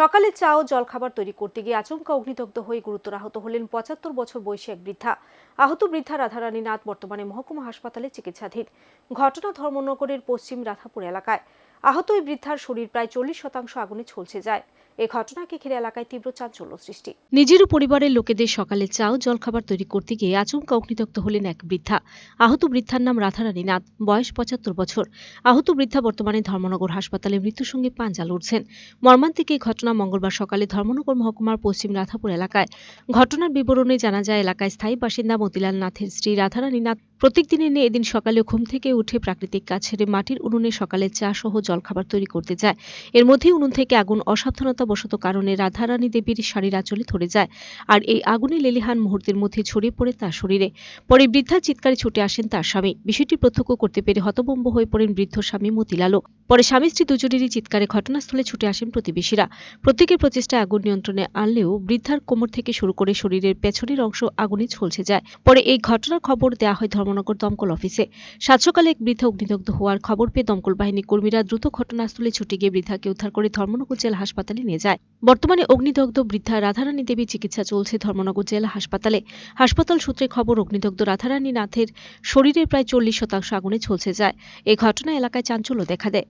সকালে চা ও জলখাবার তৈরি করতে গিয়ে আচমকা অগ্নিদগ্ধ হয়ে গুরুতর আহত হলেন পঁচাত্তর বছর বয়সী এক বৃদ্ধা। আহত বৃদ্ধা রাধারানী নাথ বর্তমানে মহকুমা হাসপাতালে চিকিৎসাধীন। ঘটনা ধর্মনগরের পশ্চিম রাধাপুর এলাকায়। আহত ওই বৃদ্ধার শরীর প্রায় চল্লিশ শতাংশ আগুনে ঝলসে যায়। এই ঘটনাকে ঘিরে এলাকায় তীব্র চাঞ্চল্য সৃষ্টি। নিজের পরিবারের লোকেদের সকালে চা ও জলখাবার তৈরি করতে গিয়ে আচমকা অগ্নিদগ্ধ হলেন এক বৃদ্ধা। আহত বৃদ্ধার নাম রাধারানী নাথ, বয়স পঁচাত্তর বছর। আহত বৃদ্ধা বর্তমানে ধর্মনগর হাসপাতালে মৃত্যুর সঙ্গে পাঞ্জা লড়ছেন। মর্মান্তিক এই ঘটনা মঙ্গলবার সকালে ধর্মনগর মহকুমার পশ্চিম রাধাপুর এলাকায়। ঘটনার বিবরণে জানা যায়, এলাকায় স্থায়ী বাসিন্দা মতিলাল নাথের স্ত্রী রাধারানী নাথ প্রত্যেক দিনের নিয়ে এদিন সকালে ঘুম থেকে উঠে প্রাকৃতিক কাজ ছেড়ে মাটির উনুনে সকালে চা সহ জলখাবার তৈরি করতে যায়। এর মধ্যেই উনুন থেকে আগুন অসাবধানতাবশত কারণে রাধারানী দেবীর শাড়ির আঁচলে ধরে যায় আর এই আগুনে লেলিহান মুহূর্তের মধ্যে ছড়িয়ে পড়ে তার শরীরে। পরে বৃদ্ধা চিৎকারে ছুটে আসেন তার স্বামী। বিষয়টি প্রত্যক্ষ করতে পেরে হতবম্ব হয়ে পড়েন বৃদ্ধ স্বামী মতিলালও। পরে স্বামী স্ত্রী দুজনেরই চিৎকারে ঘটনাস্থলে ছুটে আসেন প্রতিবেশীরা। প্রত্যেকের প্রচেষ্টায় আগুন নিয়ন্ত্রণে আনলেও বৃদ্ধার কোমর থেকে শুরু করে শরীরের পেছনের অংশ আগুনে ঝলসে যায়। পরে এই ঘটনার খবর দেওয়া হয় ধর্মনগর দমকল অফিসে। সাত সকালে এক বৃদ্ধা অগ্নিদগ্ধ হওয়ার খবর পেয়ে দমকল বাহিনী কর্মীরা দ্রুত ঘটনাস্থলে ছুটে গিয়ে বৃদ্ধাকে উদ্ধার করে ধর্মনগর জেলা হাসপাতালে নিয়ে যায়। বর্তমানে অগ্নিদগ্ধ বৃদ্ধা রাধারানী দেবী চিকিৎসা চলছে ধর্মনগর জেলা হাসপাতালে। হাসপাতাল সূত্রে খবর অগ্নিদগ্ধ রাধারানী নাথের শরীরের প্রায় চল্লিশ শতাংশ আগুনে ঝলসে যায়। এই ঘটনা এলাকায় চাঞ্চল্য দেখা দেয়।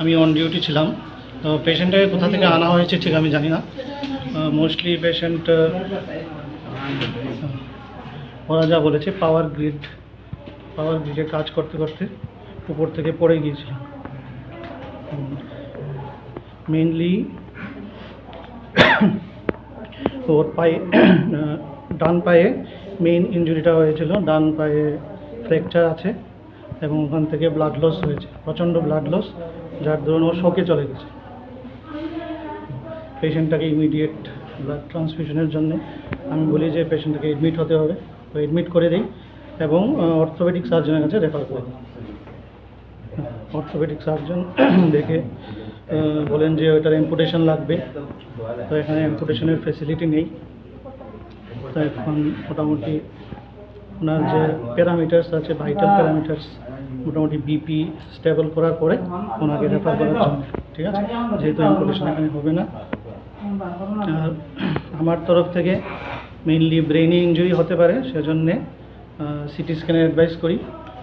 আমি অন ডিউটি ছিলাম। তো পেশেন্টটাকে কোথা থেকে আনা হয়েছে ঠিক আমি জানি না। মোস্টলি পেশেন্ট ওরা যা বলেছে পাওয়ার গ্রিড পাওয়ার গ্রিডে কাজ করতে করতে উপর থেকে পড়ে গিয়েছিল। মেনলি ওর পায়ে, ডান পায়ে মেইন ইঞ্জুরিটা হয়েছিল, ডান পায়ে ফ্র্যাকচার আছে এবং ওখান থেকে ব্লাড লস হয়েছে, প্রচণ্ড ব্লাড লস যার দরুন ও শোকে চলে গেছে। পেশেন্টটাকে ইমিডিয়েট ব্লাড ট্রান্সফিউশনের জন্য। আমি বলি যে পেশেন্টটাকে এডমিট হতে হবে। তো এডমিট করে দিই এবং অর্থোপেডিক সার্জনের কাছে রেফার করে দিই। অর্থোপেডিক সার্জন দেখে বলেন যে ওটার অ্যাম্পুটেশন লাগবে। তো এখানে অ্যাম্পুটেশনের ফেসিলিটি নেই। তো এখন মোটামুটি ওনার যে প্যারামিটার্স আছে ভাইটাল প্যারামিটার্স মোটামুটি বিপি স্টেবল করার পরে ওনাকে রেফার করার জন্য। ঠিক আছে? যেহেতু অ্যাম্পুটেশন এখানে হবে না। আর আমার তরফ থেকে মেইনলি ব্রেইনে ইঞ্জুরি হতে পারে, সেজন্যে সিটি স্ক্যানের অ্যাডভাইস করি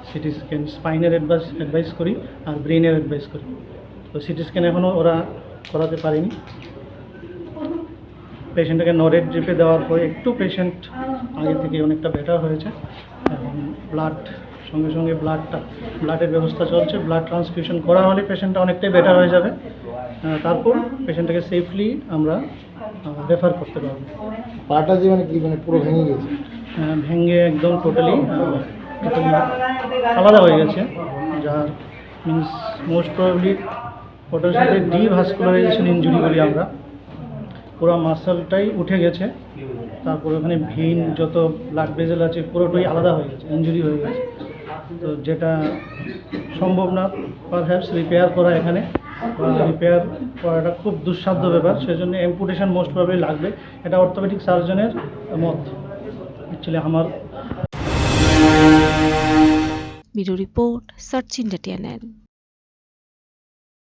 সিটি স্ক্যান স্পাইনের অ্যাডভাইস অ্যাডভাইস করি, আর ব্রেইনের অ্যাডভাইস করি। তো সিটি স্ক্যান এখনও ওরা করাতে পারেনি। পেশেন্টটাকে নরেট ড্রিপে দেওয়ার পরে একটু পেশেন্ট আগে থেকে অনেকটা বেটার হয়েছে। এবং ব্লাড সঙ্গে সঙ্গে ব্লাডটা ব্লাডের ব্যবস্থা চলছে। ব্লাড ট্রান্সফিউশন করা হলে পেশেন্টটা অনেকটাই বেটার হয়ে যাবে। তারপর পেশেন্টটাকে সেফলি আমরা রেফার করতে পারব। পাটা যে মানে কি মানে পুরো ভেঙে গেছে? আহ, ভেঙে একদম টোটালি টোটালি আলাদা হয়ে গেছে। যার মিনস মোস্ট প্রবলি ওটার সাথে ডিভাস্কুলারাইজেশন ইঞ্জুরি বলি আমরা। পুরো মাসলটাই উঠে গেছে। তারপর ওখানে ভিন যত ব্লাড ভেজেল আছে পুরোটাই আলাদা হয়ে গেছে ইঞ্জুরি হয়ে গেছে। তো যেটা সম্ভব না পারহ্যাপস রিপেয়ার করা এখানে। রিপেয়ার করাটা খুব দুঃসাধ্য ব্যাপার সেজন্য অ্যাম্পুটেশন মোস্ট প্রবলি লাগবে। এটা অর্থোপেডিক সার্জনের মত অ্যাকচুয়ালি আমার। Bureau report search India TNN